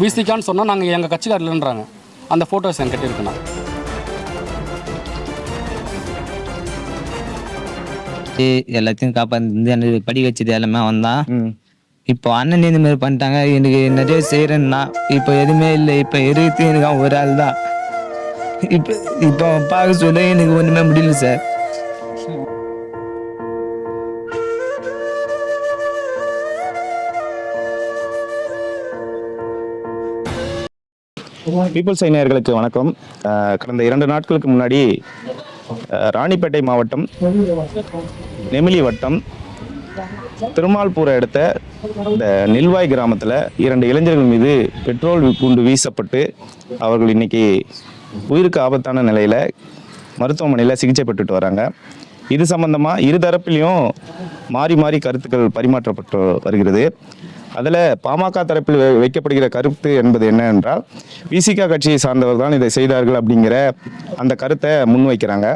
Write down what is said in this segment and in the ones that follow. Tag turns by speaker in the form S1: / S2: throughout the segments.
S1: விசிகான்னு சொன்னால் நாங்கள் எங்கள் கட்சிக்காரில்ன்றாங்க அந்த ஃபோட்டோஸ் என்கிட்ட இருக்குண்ணா.
S2: எல்லாத்தையும் காப்பாந்து எனக்கு படிக்க வச்சது எல்லாமே அவன் தான்
S3: ம்.
S2: இப்போ அண்ணன் இந்த மாதிரி பண்ணிட்டாங்க எனக்கு நிறைய செய்கிறேன்னா இப்போ எதுவுமே இல்லை இப்போ இருக்கிறது எனக்கு ஒரு ஆள் தான் இப்போ இப்போ பார்க்க சொல்ல எனக்கு ஒன்றுமே முடியல சார்.
S3: பீப்புள்ஸ் ஐநேயர்களுக்கு வணக்கம். கடந்த இரண்டு நாட்களுக்கு முன்னாடி ராணிப்பேட்டை மாவட்டம் நெமிலி வட்டம் திருமால்பூரை அடுத்த இந்த நெல்வாய் கிராமத்தில் இரண்டு இளைஞர்கள் மீது பெட்ரோல் குண்டு வீசப்பட்டு அவர்கள் இன்னைக்கு உயிருக்கு ஆபத்தான நிலையில் மருத்துவமனையில் சிகிச்சை பெற்றுட்டு வராங்க. இது சம்பந்தமாக இரு தரப்பிலையும் மாறி மாறி கருத்துக்கள் பரிமாற்றப்பட்டு வருகிறது. அதில் பாமக தரப்பில் வைக்கப்படுகிற கருத்து என்பது என்ன என்றால் விசிகா கட்சியை சார்ந்தவர் தான் இதை செய்தார்கள் அப்படிங்கிற அந்த கருத்தை முன்வைக்கிறாங்க.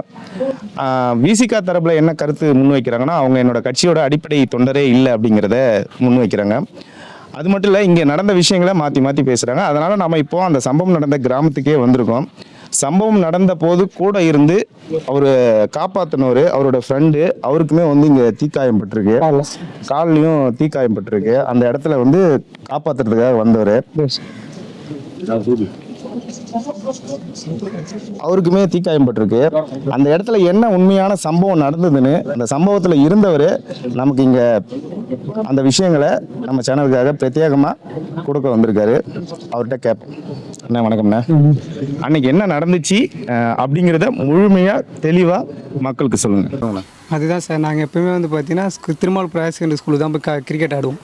S3: விசிகா தரப்பில் என்ன கருத்து முன்வைக்கிறாங்கன்னா அவங்க என்னோட கட்சியோட அடிப்படை தொண்டரே இல்லை அப்படிங்கிறத முன்வைக்கிறாங்க. அது மட்டும் இல்லை இங்கே நடந்த விஷயங்களை மாற்றி மாற்றி பேசுகிறாங்க அதனால் நம்ம இப்போ அந்த சம்பவம் நடந்த கிராமத்துக்கே வந்திருக்கோம். சம்பவம் நடந்த போது கூட இருந்து அவர் காப்பாத்தினவர் அவரோட ஃப்ரெண்டு அவருக்குமே வந்து இங்கே தீக்காயம் பட்டிருக்கு. கால்லையும் தீக்காயம் பட்டிருக்கு. அந்த இடத்துல வந்து காப்பாத்துறதுக்காக வந்தவர். அவருக்குமே தீக்காயம் பட்டிருக்கு. அந்த இடத்துல என்ன உண்மையான சம்பவம் நடந்ததுன்னு அந்த சம்பவத்துல இருந்தவர் நமக்கு இங்க அந்த விஷயங்களை நம்ம சேனலுக்காக பிரத்யேகமா கொடுக்க வந்திருக்காரு. அவர்கிட்ட கேட்போம் அண்ணா வணக்கம்ண்ணா. அன்னைக்கு என்ன நடந்துச்சு அஹ், அப்படிங்கிறத முழுமையா தெளிவா மக்களுக்கு சொல்லுங்க.
S4: அதுதான் சார். நாங்கள் எப்பவுமே வந்து பார்த்தீங்கன்னா திருமால்பூர் ஹையர் செகண்டரி ஸ்கூலில் தான் போய் கிரிக்கெட் ஆடுவோம்.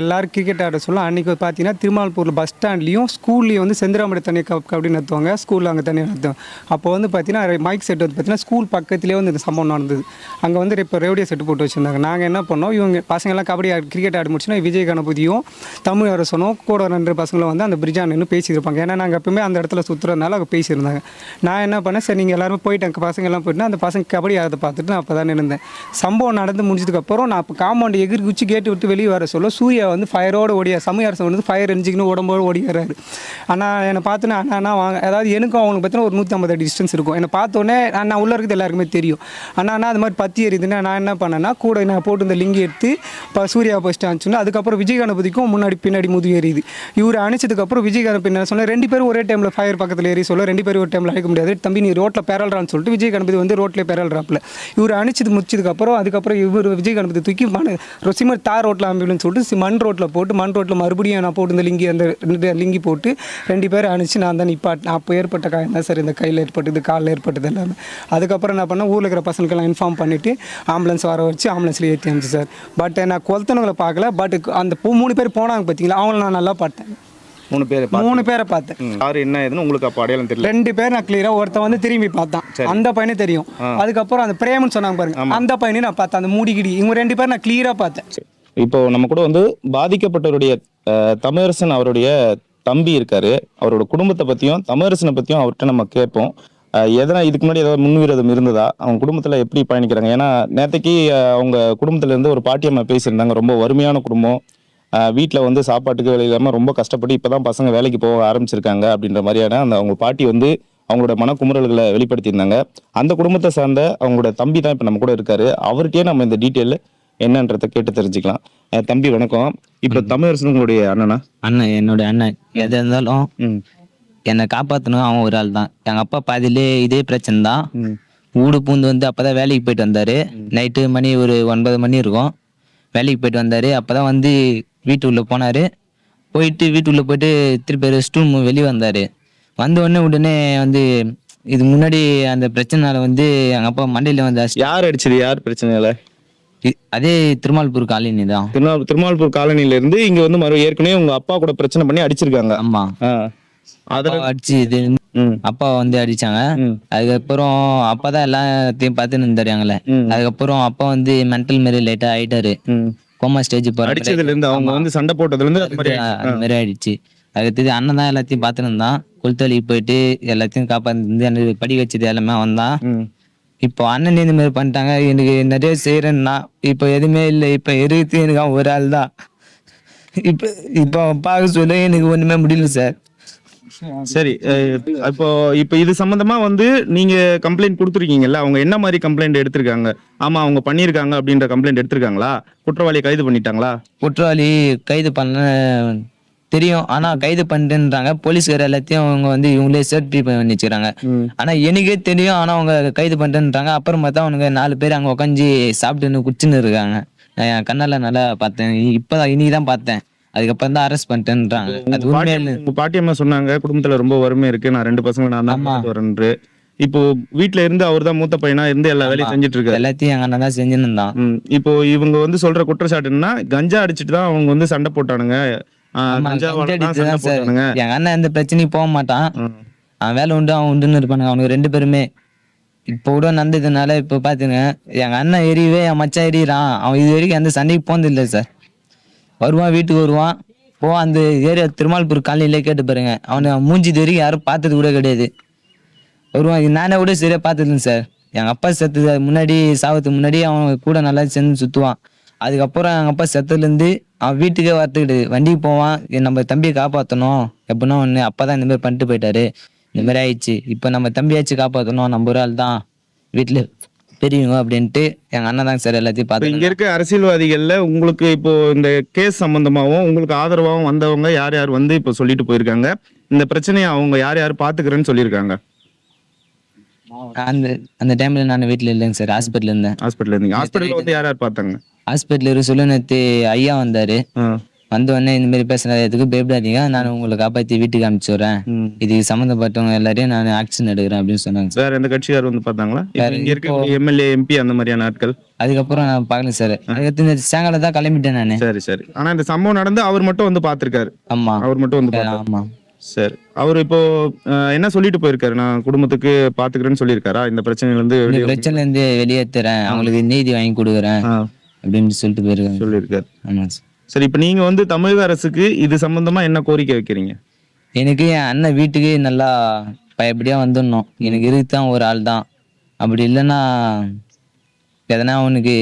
S4: எல்லாரும் கிரிக்கெட் ஆட சொல்ல அன்றைக்கி பார்த்தீங்கன்னா திருமால்பூரில் பஸ் ஸ்டாண்ட்லேயும் ஸ்கூல்லேயும் வந்து செந்திராமடி தண்ணி கப் கபடி நடத்துவாங்க ஸ்கூலில் அங்கே தண்ணி நடத்துவாங்க அப்போ வந்து பார்த்தீங்கன்னா மைக் செட் வந்து பார்த்தீங்கன்னா ஸ்கூல் பக்கத்துலேயே வந்து இந்த சம்பவம் நடந்தது. அங்கே வந்து இப்போ ரேடியோ செட்டு போட்டு வச்சுருந்தாங்க. நாங்கள் என்ன பண்ணோம் இவங்க பசங்கள்லாம் கபடி கிரிக்கெட் ஆடி முடிச்சுன்னா விஜய் கணபதியும் தமிழ் அரசனும் கூட ரெண்டு பசங்களும் வந்து அந்த பிரிட்ஜா நின்று பேசியிருப்பாங்க. ஏன்னா நாங்கள் எப்பவுமே அந்த இடத்துல சுற்றுறதுனால அவங்க பேசியிருந்தாங்க. நான் என்ன பண்ணேன் சரி நீங்கள் எல்லாரும் போயிட்டு அங்கே பசங்க எல்லாம் போயிட்டு அந்த பசங்க கபடி ஆடுறத பார்த்துட்டு நான் அப்போ தான் இருந்தேன் சம்பவம் நடந்து முடிஞ்சதுக்கப்புறம் நான் இப்போ காம்பவுண்ட் எகிரி குச்சி கேட்டு விட்டு வெளியே வர சொல்ல சூர்யா வந்து ஃபயரோட ஓடியா சமய அரசன் வந்து ஃபயர் எரிஞ்சிக்கணும் உடம்போடு ஓடிக்கிறாரு ஆனால் என்னை பார்த்துன்னு அண்ணா அண்ணா வாங்க அதாவது எனக்கும் அவனுக்கு பார்த்தீங்கன்னா ஒரு நூற்றி ஐம்பது அடி டிஸ்டன்ஸ் இருக்கும். என்னை பார்த்தோன்னே நான் உள்ளே இருக்கிறது எல்லாருக்குமே தெரியும். அண்ணா ஆனால் அது மாதிரி பத்தி எரியுதுன்னா நான் என்ன பண்ணேன்னா கூட நான் போட்டு இந்த லிங்க் எடுத்து இப்போ சூர்யா ஃபஸ்ட்டு அனுப்பிச்சுன்னா அதுக்கப்புறம் விஜய் கணபதிக்கும் முன்னாடி பின்னாடி முதுகு எரியுது. இவர் அனுப்பிச்சதுக்கப்புறம் விஜய் கணபதி என்ன சொன்னேன் ரெண்டு பேரும் ஒரே டைமில் ஃபயர் பக்கத்தில் ஏறி சொல்ல ரெண்டு பேரும் ஒரு டைமில் அழைக்க முடியாது. தம்பி நீ ரோட்டில் பேரல்றான்னு சொல்லிட்டு விஜய் கணபதி வந்து ரோட்டில் பேரல்றாப்பில். இவர் அனுப்பிச்சது முடிச்சதுக்கப்புறம் அதுக்கப்புறம் இவர் விஜய் கணபதி தூக்கி மண் ரொசிமர் தார் ரோட்டில் ஆம்பிள்னு சொல்லிட்டு மண் ரோட்டில் போட்டு மண் ரோட்டில் மறுபடியும் நான் போட்டு இந்த லிங்கி அந்த ரெண்டு லிங்கி போட்டு ரெண்டு பேரும் அனுப்பிச்சு நான் தான் நிப்பாட்டினேன் அப்போ ஏற்பட்ட காயம் தான் சார். இந்த கையில் ஏற்பட்டது காலில் ஏற்பட்டது எல்லாமே. அதுக்கப்புறம் என்ன பண்ணேன் ஊரில் இருக்கிற பசங்களுக்கெல்லாம் இன்ஃபார்ம் பண்ணிவிட்டு ஆம்புலன்ஸ் வர வச்சு ஆம்புலன்ஸில் ஏற்றி அனுப்பிச்சு சார். பட் நான் கொளுத்தனவங்களை பார்க்கல. பட் அந்த மூணு பேர் போனாங்க பார்த்தீங்களா அவங்கள நான் நல்லா பார்த்தேன்.
S3: மூணு பேர்
S4: மூணு பேரை பார்த்தேன்
S3: யாரு என்ன ஏதுன்னு உங்களுக்கு அப்போ அடையாளம் தெரியல.
S4: ரெண்டு பேர் நான் கிளியரா ஒருத்தன் வந்து திரும்பி பார்த்தான். அந்த பையனே தெரியும். அதுக்கப்புறம் அந்த பிரேம்னு சொன்னாங்க பாருங்க அந்த பையனையும் நான் பார்த்தேன் அந்த மூடிகிடி இவங்க ரெண்டு பேர் நான் கிளியரா பார்த்தேன்.
S3: இப்போ நம்ம கூட வந்து பாதிக்கப்பட்டவருடைய தமிழரசன் அவருடைய தம்பி இருக்காரு. அவரோட குடும்பத்தை பத்தியும் தமிழரசனை பத்தியும் அவர்கிட்ட நம்ம கேட்போம். எதனா இதுக்கு முன்னாடி ஏதாவது முன்விரோதம் இருந்ததா? அவங்க குடும்பத்துல எப்படி பயணிக்கிறாங்க? ஏன்னா நேத்தைக்கு அஹ், அவங்க குடும்பத்துல இருந்து ஒரு பாட்டியம்மா பேசியிருந்தாங்க. ரொம்ப வறுமையான குடும்பம். வீட்ல வந்து சாப்பாட்டுக்கு வேலை இல்லாம ரொம்ப கஷ்டப்பட்டு இப்பதான் பசங்க வேலைக்கு போக ஆரம்பிச்சிருக்காங்க அப்படின்ற மாதிரியான அந்த அவங்க பாட்டி வந்து அவங்களோட மனக்குமுறல்களை வெளிப்படுத்தியிருந்தாங்க. அந்த குடும்பத்தை சார்ந்த அவங்களோட தம்பி தான் இப்போ நம்ம கூட இருக்காரு. அவர்கிட்டயே நம்ம இந்த டீட்டெயில் என்னன்றதை கேட்டு தெரிஞ்சுக்கலாம். தம்பி வணக்கம். இப்போ தமிழரசன் உங்களுடைய அண்ணனா?
S2: அண்ணன் என்னோட அண்ணன். எது இருந்தாலும் என்னை காப்பாற்றணும் அவன் ஒரு ஆள் தான். எங்கள் அப்பா பாதியிலே இதே பிரச்சனை தான். ஊடு பூந்து வந்து அப்போ தான் வேலைக்கு போயிட்டு வந்தார். நைட்டு மணி ஒரு ஒன்பது மணி இருக்கும். வேலைக்கு போயிட்டு வந்தார். அப்போ தான் வந்து வீட்டுக்குள்ளே போனார். போயிட்டு வீட்டுக்குள்ளே போயிட்டு திருப்பி ரெஸ்ட் ரூம் வெளியே வந்தார். வந்த உடனே உடனே வந்து இது முன்னாடி அந்த பிரச்சனைனால வந்து எங்கள் அப்பா மண்டையில் வந்து
S3: யார் அடிச்சது? யார் பிரச்சனை இல்லை
S2: இ- அதே திருமால்பூர் காலனி தான்.
S3: திருநாள் திருமால்பூர் காலனில இருந்து இங்க வந்து மறு ஏற்கனவே உங்க அப்பா கூட பிரச்சனை பண்ணி அடிச்சிருக்காங்க.
S2: ஆமாம்
S3: ஆ. அதுல
S2: அடிச்சு இது அப்பா வந்து அடிச்சாங்க. அதுக்கப்புறம் அப்பா தான் எல்லாத்தையும் பார்த்து நின்றுறாங்களே
S3: ம்.
S2: அதுக்கப்புறம் அப்பா வந்து மென்டல் மாரி லைட்டா ஆயிட்டாரு. கோமா ஸ்டேஜ் போற
S3: அடிச்சதுல இருந்து அவங்க வந்து சண்டை போட்டதுல இருந்து அது மாதிரி
S2: ஆயிடுச்சு. அதுக்கு அண்ணன் தான் எல்லாத்தையும் பார்த்துன்னு இருந்தான் குளித்தொழிக்கு போயிட்டு எல்லாத்தையும் காப்பாந்து எனக்கு படிக்க வச்சது எல்லாமே அவன் தான்.
S3: ம்.
S2: இப்போ அண்ணன் இந்த மாதிரி பண்ணிட்டாங்க. எனக்கு நிறைய செய்யறேன்னா இப்போ எதுவுமே இல்லை. இப்போ இருக்கிறது எனக்கு ஒரு ஆள் தான்? இப்போ இப்போ பார்க்க சொல்ல எனக்கு ஒன்றுமே முடியல சார்.
S3: சரி இப்போ இப்போ இது சம்பந்தமா வந்து நீங்க கம்ப்ளைண்ட் கொடுத்துருக்கீங்கல்ல அவங்க என்ன மாதிரி கம்ப்ளைண்ட் எடுத்திருக்காங்க? ஆமா அவங்க பண்ணியிருக்காங்க அப்படின்ற கம்ப்ளைண்ட் எடுத்திருக்காங்களா? குற்றவாளியை கைது பண்ணிட்டாங்களா?
S2: குற்றவாளி கைது பண்ண தெரியும். ஆனா கைது பண்ணிட்டுன்றாங்க. போலீஸ்கார் எல்லாத்தையும் அவங்க வந்து இவங்களே சேஃப்டி பண்ணி வச்சுக்கிறாங்க. ஆனா எனக்கே தெரியும். ஆனா அவங்க கைது பண்ணிட்டுன்றாங்க. அப்புறம் பார்த்தா அவனுங்க நாலு பேர் அங்க உட்காந்து சாப்பிட்டுன்னு குடிச்சுன்னு இருக்காங்க. கண்ணால நல்லா பார்த்தேன். இப்பதான் இன்னைக்கு தான் பார்த்தேன். அதுக்கப்புறம் தான் அரெஸ்ட் பண்ணிட்டேன்றாங்க. அது உண்மையில
S3: உங்க பாட்டி அம்மா சொன்னாங்க குடும்பத்துல ரொம்ப வறுமை இருக்கு நான் ரெண்டு பசங்க நான் தான் வரேன்று இப்போ வீட்ல இருந்து அவர் தான் மூத்த பையனா இருந்து எல்லா வேலையும். செஞ்சுட்டு இருக்காரு
S2: எல்லாத்தையும் எங்க அண்ணன் தான் செஞ்சுன்னு
S3: இப்போ இவங்க வந்து சொல்ற குற்றச்சாட்டு என்னன்னா கஞ்சா அடிச்சிட்டு தான் அவங்க வந்து சண்டை போட்டானுங்க.
S2: எங்க அண்ணன் எந்த பிரச்சனையும் போக மாட்டான். அவன் வேலை உண்டு அவன் உண்டுன்னு இருப்பானுங்க. அவனுக்கு ரெண்டு பேருமே. இப்போ கூட நடந்ததுனால இப்போ பாத்துங்க எங்க அண்ணன் எரியவே என் மச்சான் எரியறான். அவன் இது வரைக்கும் எந்த சண்டைக்கு போனது இல்லை சார். வருவான் வீட்டுக்கு வருவான். போ அந்த ஏரியா திருமால்பூர் காலையிலே கேட்டு பாருங்க. அவனை மூஞ்சி வரைக்கும் யாரும் பார்த்தது கூட கிடையாது. வருவான் நானே கூட சரியா பார்த்ததுங்க சார். எங்க அப்பா செத்தது முன்னாடி சாவத்துக்கு முன்னாடி அவன் கூட நல்லா சேர்ந்து சுத்துவான். அதுக்கப்புறம் எங்க அப்பா செத்ததுலேருந்து அவன் வீட்டுக்கே வரத்துக்கிட்டு வண்டிக்கு போவான் நம்ம தம்பியை காப்பாற்றணும் எப்படின்னா ஒன்று அப்பா தான் இந்த மாதிரி பண்ணிட்டு போயிட்டாரு. இந்த மாதிரி ஆயிடுச்சு. இப்போ நம்ம தம்பியாச்சும் காப்பாற்றணும் நம்ம ஒரு ஆள் தான் வீட்டில் பெரியவங்க அப்படின்ட்டு எங்க அண்ணன் தான் சார் எல்லாத்தையும்
S3: இப்போ இங்க
S2: பார்த்து
S3: இருக்க அரசியல்வாதிகள்ல உங்களுக்கு இப்போ இந்த கேஸ் சம்பந்தமாவும் உங்களுக்கு ஆதரவாகவும் வந்தவங்க யார் யார் வந்து இப்போ சொல்லிட்டு போயிருக்காங்க? இந்த பிரச்சனையை அவங்க யார் யார் பாத்துக்கிறேன்னு சொல்லியிருக்காங்க?
S2: அந்த அந்த டைம்ல நான் வீட்டில் இல்லைங்க சார் ஹாஸ்பிட்டல் இருந்தேன்.
S3: ஹாஸ்பிட்டல் இருந்தீங்க. ஹாஸ்பிட்டல்ல வந்து யார் யார் பார்த்தாங்க
S2: ஹாஸ்பிட்டல் நேற்று ஐயா வந்தாரு. வந்த உடனே இந்த மாதிரி பேசுறது எதுக்கு பயப்படாதீங்க. நான் உங்களை காப்பாத்தி வீட்டுக்கு அனுப்பிச்சு
S3: ம்.
S2: இதுக்கு சம்மந்தப்பட்டவங்க எல்லாரையும் நான் ஆக்ஷன் எடுக்கிறேன் அப்படின்னு சொன்னாங்க சார்.
S3: வேற எந்த கட்சியார் வந்து பார்த்தாங்களா? இங்க இருக்க எம்எல்ஏ எம்பி அந்த மாதிரியான ஆட்கள்.
S2: அதுக்கப்புறம் நான் பார்க்கல சார். அதுக்கடுத்து இந்த சேங்கலை தான் கிளம்பிட்டேன் நான்.
S3: சரி சரி. ஆனா இந்த சம்பவம் நடந்து அவர் மட்டும் வந்து பார்த்திருக்காரு.
S2: ஆமா.
S3: அவர் மட்டும் வந்து பார்த்தாரு.
S2: ஆமா.
S3: சரி. அவர் இப்போ அஹ், என்ன சொல்லிட்டு போயிருக்காரு? நான் குடும்பத்துக்கு பாத்துக்கிறேன்னு சொல்லியிருக்காரா? இந்த பிரச்சனையில இருந்து
S2: இந்த
S3: வெளியே
S2: பிரச்சனைல இருந்து வெளியேத்துறேன். அவங்களுக்கு நீதி வாங்கி கொடுக்குறேன்
S3: ஆ,
S2: அப்படின்னு சொல்லிட்டு போயிருக்காங்க
S3: சொல்லியிருக்காரு.
S2: ஆமா சார்.
S3: சரி இப்போ நீங்க வந்து தமிழக அரசுக்கு இது சம்பந்தமா என்ன கோரிக்கை வைக்கிறீங்க?
S2: எனக்கு என் அண்ணன் வீட்டுக்கு நல்லா பயப்படியா வந்துடணும். எனக்கு இருக்கு தான் ஒரு ஆள் தான். அப்படி இல்லைன்னா எதனா அவனுக்கு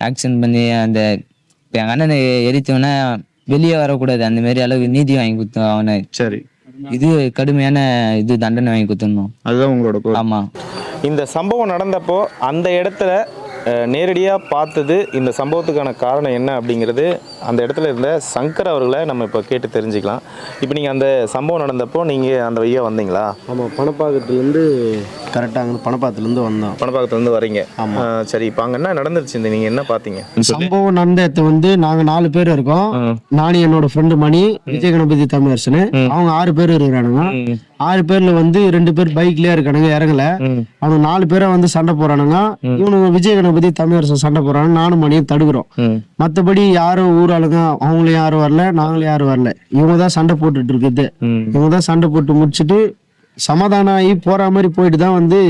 S2: ஆக்ஷன் பண்ணி அந்த இப்போ எங்கள் அண்ணனை எரித்தவன வெளியே வரக்கூடாது. அந்த மாதிரி அளவுக்கு நீதி வாங்கி கொடுத்து அவனை.
S3: சரி.
S2: இது கடுமையான இது தண்டனை வாங்கி கொடுத்துடணும்.
S3: அதுதான் உங்களோட கோரிக்கை.
S2: ஆமா.
S3: இந்த சம்பவம் நடந்தப்போ அந்த இடத்துல நேரடியாக பார்த்தது இந்த சம்பவத்துக்கான காரணம் என்ன அப்படிங்கிறது அந்த இடத்துல இருந்த சங்கர் அவர்களை நம்ம இப்போ கேட்டு தெரிஞ்சுக்கலாம். இப்போ நீங்கள் அந்த சம்பவம் நடந்தப்போ நீங்கள் அந்த வழியா வந்தீங்களா?
S5: ஆமாம் பணப்பாக்கத்துலேருந்து கரெக்டாக அங்கே பணப்பாக்கத்துலேருந்து வந்தோம்.
S3: பணப்பாக்கத்துலேருந்து வரீங்க. ஆமாம் சரி இப்போ அங்கே என்ன நடந்துருச்சு? இந்த நீங்கள் என்ன பார்த்தீங்க?
S5: சம்பவம் நடந்த இடத்துல வந்து நாங்கள் நாலு பேர் இருக்கோம். நானும் என்னோட ஃப்ரெண்டு மணி விஜய கணபதி தமிழரசனு. அவங்க ஆறு பேர் இருக்கிறானுங்க. ஆறு பேர்ல வந்து ரெண்டு பேர் பைக்லயே இருக்கானுங்க இறங்கல. அவங்க நாலு பேரை வந்து சண்டை போறானுங்க இவனுங்க விஜய கணபதி தமிழரசன் சண்டை போறாங்க நானும் மணியும் தடுக்கிறோம். மத்தபடி யாரும் ஊராளுங்க அவங்களும் யாரும் வரல நாங்களும் யாரும் வரல. இவங்க தான் சண்டை போட்டுட்டு இருக்குது. இவங்க தான் சண்டை போட்டு முடிச்சுட்டு சமாதானம் ஆகி போற மாதிரி போயிட்டு தான் வந்து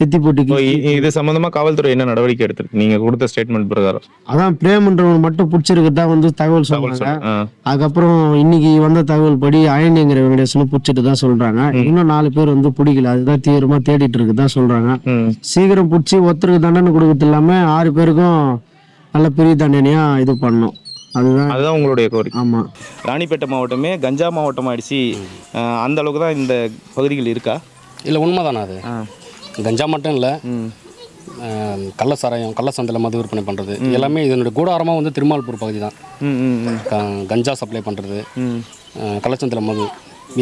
S5: கத்தி போட்டு.
S3: இது சம்பந்தமா காவல்துறை என்ன நடவடிக்கை எடுத்திருக்கு? நீங்க கொடுத்த ஸ்டேட்மெண்ட் பிரகாரம்.
S5: அதான் பிரேம்ன்றவன் மட்டும் பிடிச்சிருக்கிறதா வந்து தகவல் சொன்னாங்க
S3: ஆ.
S5: அதுக்கப்புறம் இன்னைக்கு வந்த தகவல் படி அயனிங்கிற வெங்கடேசன் பிடிச்சிட்டு தான் சொல்றாங்க. இன்னும் நாலு பேர் வந்து பிடிக்கல. அதுதான் தீவிரமா தேடிட்டு இருக்குதான் சொல்றாங்க. சீக்கிரம் பிடிச்சி ஒருத்தருக்கு தண்டனை கொடுக்கறது இல்லாம ஆறு பேருக்கும் நல்ல பெரிய தண்டனையா இது பண்ணணும் அதுதான்
S3: அதுதான் உங்களுடைய கோரிக்கை.
S5: ஆமா.
S3: ராணிப்பேட்டை மாவட்டமே கஞ்சா மாவட்டம் ஆயிடுச்சு அந்த அளவுக்கு தான் இந்த பகுதிகள் இருக்கா?
S1: இல்லை உண்மைதானே அது? கஞ்சா மட்டும் இல்லை கள்ள சாராயம் கள்ள சந்தையில் மது விற்பனை பண்ணுறது எல்லாமே இதனுடைய கூடாரமாக வந்து திருமால்பூர் பகுதி தான். கஞ்சா சப்ளை பண்ணுறது கள்ளச்சந்தையில் மது.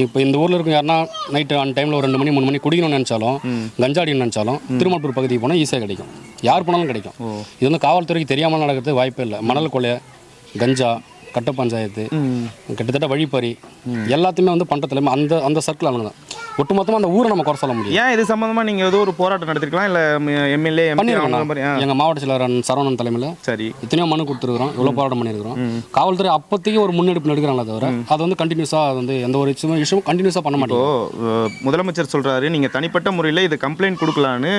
S1: இப்போ இந்த ஊரில் இருக்க யாருன்னா நைட்டு அந்த டைமில் ஒரு ரெண்டு மணி மூணு மணி குடிக்கணும்னு நினச்சாலும் கஞ்சா அடிக்கணும்னு நினச்சாலும் திருமால்பூர் பகுதிக்கு போனால் ஈஸியாக கிடைக்கும். யார் போனாலும் கிடைக்கும். இது வந்து காவல்துறைக்கு தெரியாமல் நடக்கிறது வாய்ப்பே இல்லை. மணல் கொலை கஞ்சா கட்ட பஞ்சாயத்து கிட்டத்தட்ட வழிப்பறி எல்லாத்தையுமே வந்து பண்ணுறதுல அந்த அந்த சர்க்கிள் அவங்க தான். ஒட்டுமொத்தமாக அந்த ஊரை நம்ம குறை சொல்ல முடியும்
S3: ஏன் இது சம்பந்தமா நீங்க ஏதோ ஒரு போராட்டம் நடத்திருக்கலாம்? இல்ல எம்எல்ஏ
S1: எங்கள் மாவட்ட செயலர் சரவணன் தலைமையில்
S3: சரி.
S1: எத்தனையோ மனு கொடுத்துருக்குறோம். எவ்வளோ போராட்டம் பண்ணியிருக்கிறோம். காவல்துறை அப்போதைக்கு ஒரு முன்னெடுப்பு எடுக்கிறாங்களே தவிர அது வந்து கண்டினியூஸாக அது வந்து எந்த ஒரு விஷயமும் கண்டினியூஸாக பண்ண மாட்டோம்
S3: முதலமைச்சர் சொல்றாரு நீங்க தனிப்பட்ட முறையில் இது கம்ப்ளைண்ட் கொடுக்கலான்னு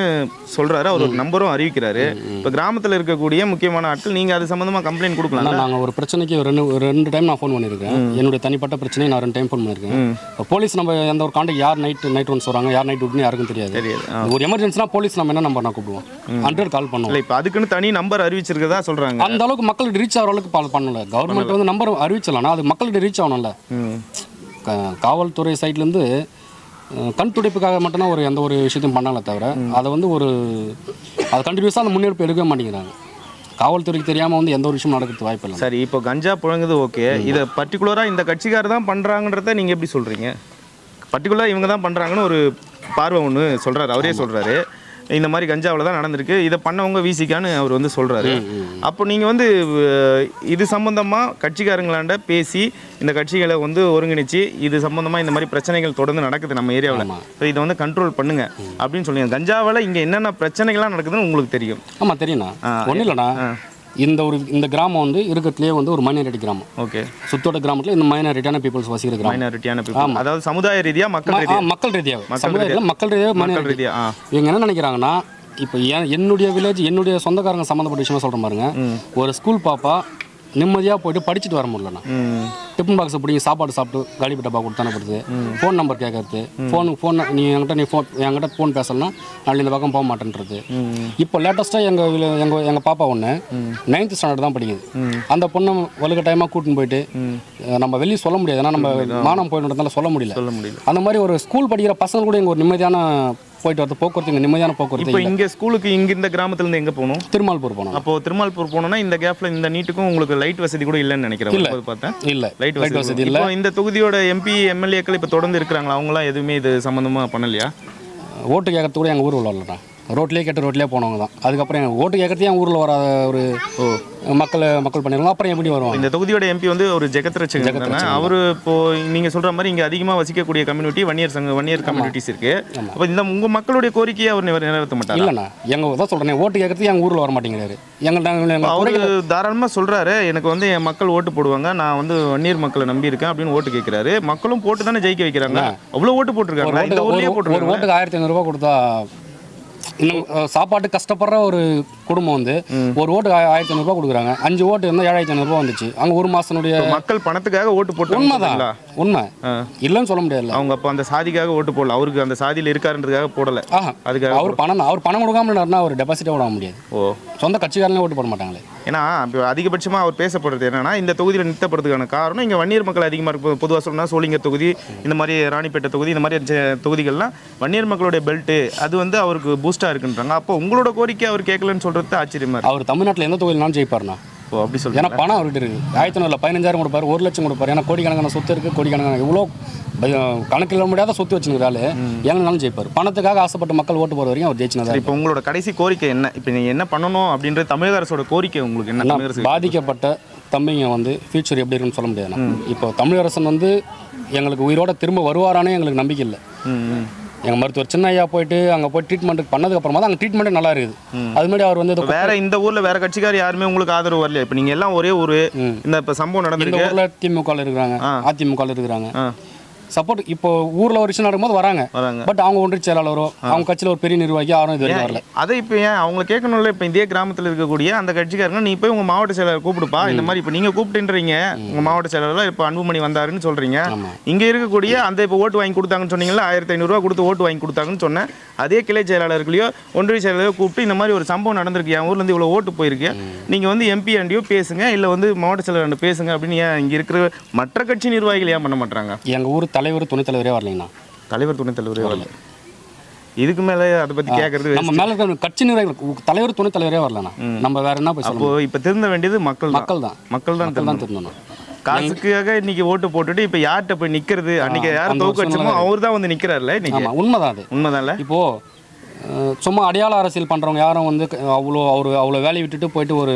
S3: சொல்றாரு. அவர் ஒரு நம்பரும் அறிவிக்கிறாரு. இப்போ கிராமத்துல இருக்கக்கூடிய முக்கியமான ஆட்கள் நீங்க அது சம்பந்தமா கம்ப்ளைண்ட் கொடுக்கலாம்
S1: நாங்கள் ஒரு பிரச்சனைக்கு ரெண்டு ரெண்டு டைம் நான் ஃபோன் பண்ணியிருக்கேன். என்னுடைய தனிப்பட்ட பிரச்சனையை நான் ரெண்டு டைம் ஃபோன் பண்ணியிருக்கேன். போலீஸ் நம்ம எந்த ஒரு காண்டாக்ட் யார் நைட் நைட் ஒன்ஸ் வராங்க யார் நைட் விட்டுன்னு யாருக்கும் தெரியாது. ஒரு எமர்ஜென்சினா போலீஸ் நம்ம என்ன நம்பர் நான் கூப்பிடுவோம். ஹண்ட்ரட் கால் பண்ணுவோம்.
S3: இப்போ அதுக்குன்னு தனி நம்பர் அறிவிச்சிருக்கதா சொல்றாங்க.
S1: அந்த அளவுக்கு மக்களுக்கு ரீச் ஆகிற அளவுக்கு பா- பண்ணல. கவர்மெண்ட் வந்து நம்பர் அறிவிச்சலாம் அது மக்கள்கிட்ட ரீச் ஆகணும்ல. காவல்துறை சைட்லேருந்து கண் துடைப்புக்காக மட்டும்தான் ஒரு எந்த ஒரு விஷயத்தையும் பண்ணாலே தவிர அதை வந்து ஒரு அதை கண்டினியூஸாக அந்த முன்னெடுப்பு எடுக்கவே மாட்டேங்கிறாங்க. காவல்துறைக்கு தெரியாமல் வந்து எந்த ஒரு விஷயம் நடக்கிறதுக்கு வாய்ப்பு இல்லை.
S3: சரி இப்போ கஞ்சா புழங்குது ஓகே. இதை பர்டிகுலராக இந்த கட்சிக்காரர் தான் பண்ணுறாங்கன்றத நீங்கள் எப்படி சொல்கிறீங்க பர்டிகுலராக இவங்க தான் பண்ணுறாங்கன்னு ஒரு பார்வை ஒன்று சொல்கிறாரு அவரே சொல்கிறாரு இந்த மாதிரி கஞ்சாவில் தான் நடந்திருக்கு. இதை பண்ணவங்க வீசிக்கான்னு அவர் வந்து சொல்கிறாரு அப்போ நீங்கள் வந்து இது சம்மந்தமாக கட்சிக்காரங்களாண்ட பேசி இந்த கட்சிகளை வந்து ஒருங்கிணைச்சு இது சம்மந்தமாக இந்த மாதிரி பிரச்சனைகள் தொடர்ந்து நடக்குது நம்ம ஏரியாவில். ஸோ இதை வந்து கண்ட்ரோல் பண்ணுங்க. அப்படின்னு சொல்லுங்க கஞ்சாவில் இங்கே என்னென்ன பிரச்சனைகள்லாம் நடக்குதுன்னு உங்களுக்கு தெரியும்.
S1: ஆமாம் தெரியுண்ணா ஒன்றும் இல்லைண்ணா. இந்த ஒரு இந்த கிராமம் வந்து இருக்கிறதுலே வந்து ஒரு மைனாரிட்டி கிராமம்.
S3: ஓகே
S1: சுத்தோட கிராமத்தில் இந்த மைனாரிட்டியான பீப்புள்ஸ் வசிக்கிற கிராமம்.
S3: மைனாரிட்டியான people. அதாவது சமுதாய ரீதியாக மக்கள் ரீதியாக
S1: மக்கள் ரீதியாக சமுதாயத்தில் மக்கள் ரீதியாக
S3: மக்கள் ரீதியாக
S1: இவங்க என்ன நினைக்கிறாங்கன்னா இப்போ என் என்னுடைய வில்லேஜ் என்னுடைய சொந்தக்காரங்க சம்மந்தப்பட்ட விஷயமா சொல்கிறேன் பாருங்க. ஒரு ஸ்கூல் பாப்பா நிம்மதியாக போயிட்டு படிச்சுட்டு வர முடியலண்ணா. டிஃபன் பாக்ஸை பிடிங்கி சாப்பாடு சாப்பிட்டு காலி டப்பா கொடுத்து அனுப்புறது ஃபோன் நம்பர் கேட்கறது ஃபோன் ஃபோன் நீ என்கிட்ட நீ ஃபோன் என்கிட்ட ஃபோன் பேசலன்னா நான் இந்த பக்கம் போக மாட்டேன்றது. இப்போ லேட்டஸ்ட்டாக எங்கள் எங்கள் எங்கள் பாப்பா ஒன்று நைன்த் ஸ்டாண்டர்ட் தான் படிக்குது. அந்த பொண்ணை வலுக்க டைமாக கூட்டின்னு போயிட்டு நம்ம வெளியே சொல்ல முடியாது. ஏன்னா நம்ம மானம் போயிடுறதுனால சொல்ல முடியல.
S3: சொல்ல முடியல.
S1: அந்த மாதிரி ஒரு ஸ்கூல் படிக்கிற பசங்க கூட இங்கே ஒரு நிம்மதியான போயிட்டு வரது போக்குவரத்து இங்கே நிம்மதியான போக்குவரத்து
S3: இப்போ. இங்க ஸ்கூலுக்கு இங்க இந்த கிராமத்துல இருந்து எங்க போகணும்?
S1: திருமால்பூர் போனோம்
S3: அப்போ திருமால்பூர் போனோம்னா இந்த கேப்ல இந்த நீட்டுக்கும் உங்களுக்கு லைட் வசதி கூட இல்லைன்னு நினைக்கிறேன்.
S1: இல்ல.
S3: பார்த்தேன்.
S1: இல்லை.
S3: லைட்
S1: லைட்
S3: வசதி
S1: இல்லை.
S3: இந்த தொகுதியோட எம்பி எம்எல்ஏக்கள் இப்போ தொடர்ந்து இருக்கிறாங்களா? அவங்களாம் எதுவுமே இது சம்பந்தமா பண்ணலையா?
S1: ஓட்டு கேட்கறது கூட எங்கள் ஊரில் வரலண்ணா ரோட்லேயே கேட்டு ரோட்லேயே போனவங்க தான். அதுக்கப்புறம் எங்கள் ஓட்டு கேட்கறதே என் ஊரில் வராத ஒரு மக்கள் மக்கள் பண்ணிருக்கலாம் அப்புறம் எப்படி வருவாங்க?
S3: இந்த தொகுதியோட எம்பி வந்து ஒரு ஜெகத் ரட்சகன் தானே அவரு இப்போ நீங்க சொல்ற மாதிரி இங்க அதிகமா வசிக்கக்கூடிய கம்யூனிட்டி வன்னியர் சங்க வன்னியர் கம்யூனிட்டிஸ் இருக்கு. அப்போ இந்த உங்க மக்களுடைய கோரிக்கையை அவர் நிறை- நிறைவேற்ற மாட்டாரா?
S1: இல்லைண்ணா. எங்கள் தான் சொல்கிறேன் ஓட்டு கேட்கறது எங்கள் ஊரில் வர மாட்டேங்கிறாரு எங்கள் நாங்கள்
S3: அவரு
S1: குறைகள்
S3: தாராளமா சொல்றாரு எனக்கு வந்து என் மக்கள் ஓட்டு போடுவாங்க நான் வந்து வன்னியர் மக்களை நம்பி இருக்கேன் அப்படின்னு ஓட்டு கேட்கிறாரு. மக்களும் போட்டு தானே ஜெயிக்க வைக்கிறாங்க. அவ்வளவு ஓட்டு போட்டிருக்காங்க இந்த ஊர்லயே போட்டிருக்காங்க
S1: ஓட்டுக்கு ஆயிரத்தி ஐநூறுரூவா கொடுத்தா இன்னும் சாப்பாட்டு கஷ்டப்படுற ஒரு குடும்பம் வந்து ஒரு ஓட்டுக்கு ஆய- ஆயிரத்தி ஐநூறுரூவா கொடுக்குறாங்க. அஞ்சு ஓட்டு இருந்தால் ஏழாயிரத்தி ஐநூறுரூவா வந்துச்சு. அங்கே ஒரு மாதத்தினுடைய
S3: மக்கள் பணத்துக்காக ஓட்டு போட்டு
S1: உண்மைதான் உண்மை. இல்லைன்னு சொல்ல முடியாதுல்ல
S3: அவங்க அப்போ அந்த சாதிக்காக ஓட்டு போடல. அவருக்கு அந்த சாதியில் இருக்காருன்றதுக்காக போடல. அதுக்காக
S1: அவர் பணம் அவர் பணம் கொடுக்காம அவர் டெபாசிட்டே விட முடியாது.
S3: ஓ.
S1: சொந்த கட்சிக்காரங்களே ஓட்டு போட மாட்டாங்களே.
S3: ஏன்னா இப்போ அதிகபட்சமாக அவர் பேசப்படுறது என்னன்னா இந்த தொகுதியில் நிறுத்தப்படுறதுக்கான காரணம் இங்கே வன்னியர் மக்கள் அதிகமாக இருக்கும் பொதுவாக சொல்லணும்னா சோளிங்கர் தொகுதி இந்த மாதிரி ராணிப்பேட்டை தொகுதி இந்த மாதிரி தொகுதிகள்லாம் வன்னியர் மக்களுடைய பெல்ட்டு அது வந்து அவருக்கு பூஸ்டாக இருக்குன்றாங்க. அப்போ உங்களோட கோரிக்கை அவர் கேட்கலன்னு சொல்கிறது ஆச்சரியமா இருக்கு.
S1: அவர் தமிழ்நாட்டில் எந்த தொகுதியினாலும் ஜெயிப்பார்ண்ணா.
S3: ஓ அப்படி
S1: ஏன்னா
S3: சொல்லுங்க
S1: பணம் அவர்கிட்ட இருக்குது ஆயிரத்தி ஐநூறுல பதினஞ்சாயிரம் கொடுப்பாரு ஒரு லட்சம் கொடுப்பாரு. ஏன்னா கோடிக்கணக்கான சொத்து இருக்குது கோடிக்கணக்கான இவ்வளோ கணக்கில் முடியாத சொத்து வச்சுருக்காரு எங்கனாலும் ஜெயிப்பார். பணத்துக்காக ஆசைப்பட்ட மக்கள் ஓட்டு போகிற வரைக்கும் அவர் ஜெயிச்சுனதா
S3: இப்போ உங்களோட கடைசி கோரிக்கை என்ன? இப்போ நீங்கள் என்ன பண்ணணும் அப்படின்றது தமிழக அரசோட கோரிக்கை உங்களுக்கு என்ன?
S1: பாதிக்கப்பட்ட தம்பிங்க வந்து ஃபியூச்சர் எப்படி இருக்குன்னு சொல்ல முடியாதுண்ணா. இப்போ தமிழரசன் வந்து எங்களுக்கு உயிரோட திரும்ப வருவாரானே எங்களுக்கு நம்பிக்கை இல்லை. எங்கள் மருத்துவர் சின்ன ஐயா போயிட்டு அங்கே போய் ட்ரீட்மெண்ட்டுக்கு பண்ணதுக்கு அப்புறமா தான் அங்கே ட்ரீட்மெண்ட்டே நல்லா இருக்குது. அது மாதிரி அவர் வந்து
S3: வேற இந்த ஊர்ல வேற கட்சிக்கார் யாருமே உங்களுக்கு ஆதரவு வரல இப்போ நீங்க எல்லாம் ஒரே ஊரு. இந்த இப்போ சம்பவம்
S1: இந்த
S3: நடந்திருக்கு.
S1: ஊரில் திமுகவில் இருக்கிறாங்க.
S3: ஆ.
S1: அதிமுகவில் இருக்கிறாங்க. சப்போர்ட் இப்போ ஊரில் ஒரு விஷயம் நடக்கும்போது வராங்க.
S3: வராங்க.
S1: பட் அவங்க ஒன்றிய செயலாளரோ அவங்க கட்சியில் ஒரு பெரிய நிர்வாகி யாரும் இது வரைக்கும் வரல.
S3: அதை இப்போ ஏன் அவங்க கேட்கணும்ல இப்போ இதே கிராமத்தில் இருக்கக்கூடிய அந்த கட்சிக்காரங்க நீ போய் உங்க மாவட்ட செயலாளர் கூப்பிடுப்பா. இந்த மாதிரி இப்போ நீங்க கூப்பிட்டுன்றீங்க. உங்க மாவட்ட செயலாளர் இப்போ அன்புமணி வந்தாருன்னு சொல்றீங்க. இங்க இருக்கக்கூடிய அந்த இப்போ ஓட்டு வாங்கி கொடுத்தாங்கன்னு சொன்னீங்கல்ல ஆயிரத்தி ஐநூறுரூவா கொடுத்து ஓட்டு வாங்கி கொடுத்தாங்கன்னு சொன்னேன். அதே கிளை செயலாளர்களையோ ஒன்றிய செயலாளரோ கூப்பிட்டு இந்த மாதிரி ஒரு சம்பவம் நடந்திருக்கு. என் ஊர்ல இருந்து இவ்வளோ ஓட்டு போயிருக்கு. நீங்க வந்து எம்பி அண்டியோ பேசுங்க இல்லை வந்து மாவட்ட செயலாளர் பேசுங்க அப்படின்னு ஏன் இங்க இருக்கிற மற்ற கட்சி நிர்வாகிகள் ஏன் பண்ண மாட்டாங்க
S1: எங்கள் ஊர் தலைவர் துணைத் தலைவரே வரலைங்கண்ணா.
S3: தலைவர் துணைத் தலைவரே வரல. இதுக்கு மேலே அதை பத்தி கேட்கறது
S1: நம்ம மேலே இருக்கிற கட்சி நிர்வாகிகள் தலைவர் துணைத் தலைவரே வரலண்ணா. நம்ம வேற என்ன போய்
S3: அப்போ இப்போ திருந்த வேண்டியது மக்கள்
S1: மக்கள் தான்.
S3: மக்கள் தான்
S1: தான்
S3: திருந்தணும். காசுக்காக இன்னைக்கு ஓட்டு போட்டுட்டு இப்போ யார்கிட்ட போய் நிக்கிறது? அன்னைக்கு யார்
S1: அந்த ஒரு
S3: தோக்கு வச்சோமோ
S1: சூழ்நிலை
S3: அவர் தான் வந்து நிக்கிறாருல இன்னைக்கு.
S1: உண்மைதான் அது.
S3: உண்மைதான்ல?
S1: இப்போ அஹ், சும்மா அடையாள அரசியல் பண்றவங்க யாரும் வந்து அவ்வளோ அவர் அவ்வளோ வேலையை விட்டுட்டு போயிட்டு ஒரு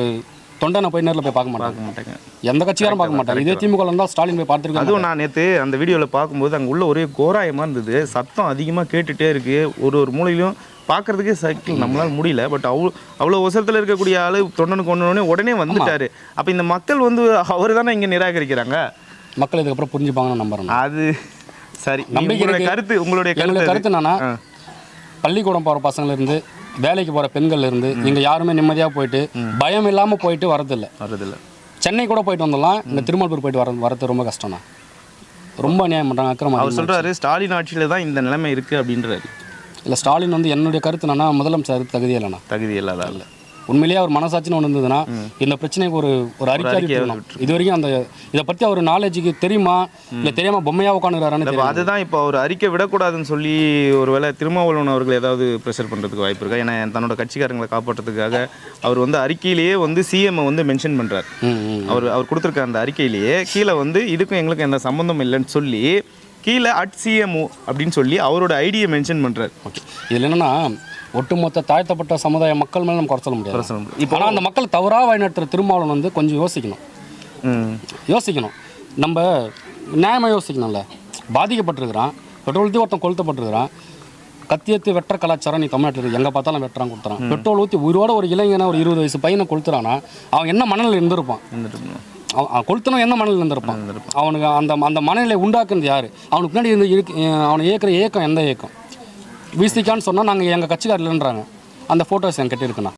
S1: தொண்டனை போய் நேரில் போய் பார்க்க மாட்டாங்க
S3: பார்க்க மாட்டேங்க.
S1: எந்த கட்சியாரும் பார்க்க மாட்டாங்க. இதே திமுக இருந்தால் ஸ்டாலின் போய் பார்த்துருக்காங்க
S3: அதுவும் நான் நேற்று அந்த வீடியோவில் பார்க்கும்போது அங்கே உள்ள ஒரே கோராயமாக இருந்தது. சத்தம் அதிகமாக கேட்டுட்டே இருக்கு. ஒரு ஒரு மூலையிலும் பார்க்கறதுக்கே சைக்கிள் நம்மளால முடியல. பட் அவ்வளோ அவ்வளோ உசரத்தில் இருக்கக்கூடிய ஆளு தொண்டனுக்கு ஒன்று உடனே வந்துட்டாரு. அப்போ இந்த மக்கள் வந்து அவர் தானே இங்கே நிராகரிக்கிறாங்க?
S1: மக்கள் இதுக்கப்புறம் புரிஞ்சுப்பாங்கன்னு நம்புறேன்
S3: அது சரி.
S1: நம்பிக்கை.
S3: கருத்து உங்களுடைய கருத்து
S1: கருத்து என்னன்னா. பள்ளிக்கூடம் போகிற பசங்கள்ல இருந்து வேலைக்கு போகிற பெண்கள்ல இருந்து இங்கே யாருமே நிம்மதியாக போயிட்டு பயம் இல்லாமல் போயிட்டு வரதில்ல.
S3: வர்றதில்ல
S1: சென்னை கூட போயிட்டு வந்துடலாம். இந்த திருமால்பூர் போயிட்டு வர வரது ரொம்ப கஷ்டம் தான் ரொம்ப அநியாயம் பண்ணுறாங்க அக்கிரமம்
S3: அவர் சொல்றாரு ஸ்டாலின் ஆட்சியில தான் இந்த நிலைமை இருக்கு அப்படின்றாரு.
S1: இல்லை ஸ்டாலின் வந்து என்னுடைய கருத்து என்னன்னா முதலமைச்சர் தகுதி இல்லைண்ணா.
S3: தகுதி இல்லாத ஆள்.
S1: உண்மையிலேயே அவர் மனசாட்சின்னு ஒன்று இருந்ததுன்னா இந்த பிரச்சனைக்கு ஒரு ஒரு அறிக்கை. இது வரைக்கும் அந்த இதை பற்றி அவர் நாலேஜுக்கு தெரியுமா? இல்லை தெரியாம பொம்மையா உட்காந்துறாருன்னு
S3: அதுதான் இப்போ அவர் அறிக்கை விடக்கூடாதுன்னு சொல்லி ஒருவேளை திருமாவளவன் அவர்கள் ஏதாவது ப்ரெஷர் பண்ணுறதுக்கு வாய்ப்பு இருக்கா? ஏன்னா தன்னோட கட்சிக்காரங்களை காப்பாற்றுறதுக்காக அவர் வந்து அறிக்கையிலேயே வந்து சிஎம் வந்து மென்ஷன் பண்ணுறார் அவர் அவர் கொடுத்துருக்க அந்த அறிக்கையிலேயே கீழே வந்து இதுக்கும் எங்களுக்கும் எந்த சம்மந்தம் இல்லைன்னு சொல்லி கீழே அட் சிஎம்ஓ அப்படின்னு சொல்லி அவரோட ஐடியை மென்ஷன் பண்ணுறாரு
S1: ஓகே இதில் என்னன்னா ஒட்டுமொத்த தாழ்த்தப்பட்ட சமுதாய மக்கள் மேலே நம்ம குறை சொல்ல முடியாது. இப்போ ஆனால் அந்த மக்கள் தவறாக வழிநடத்துகிற திருமாவளவன் வந்து கொஞ்சம் யோசிக்கணும். யோசிக்கணும். நம்ம நியாயமாக யோசிக்கணும்ல. பாதிக்கப்பட்டிருக்கிறான். பெட்ரோல் ஊற்றி ஒருத்தன் கொளுத்தப்பட்டிருக்கிறான். கத்தியத்து வெட்டுற கலாச்சாரம் நீ தமிழ்நாட்டில் எங்கே பார்த்தாலும் வெட்டுறான் கொடுத்துறான் பெட்ரோல் ஊற்றி உயிரோட ஒரு இளைஞனை ஒரு இருபது வயசு பையனை கொளுத்துறானா அவன் என்ன மனநிலை இருந்திருப்பான்? அவன் கொளுத்தணும் என்ன மனநிலை இருந்திருப்பான்? அவனுக்கு அந்த அந்த மனநிலை உண்டாக்குனது யார்? அவனுக்கு பின்னாடி இருந்து இருக்கு அவனை இயக்குற இயக்கம் எந்த இயக்கம்? விசிகான்னு சொன்னால் நாங்கள் எங்கள் கட்சிக்காரில்ன்றாங்க அந்த ஃபோட்டோஸ் என் கிட்ட இருக்குண்ணா.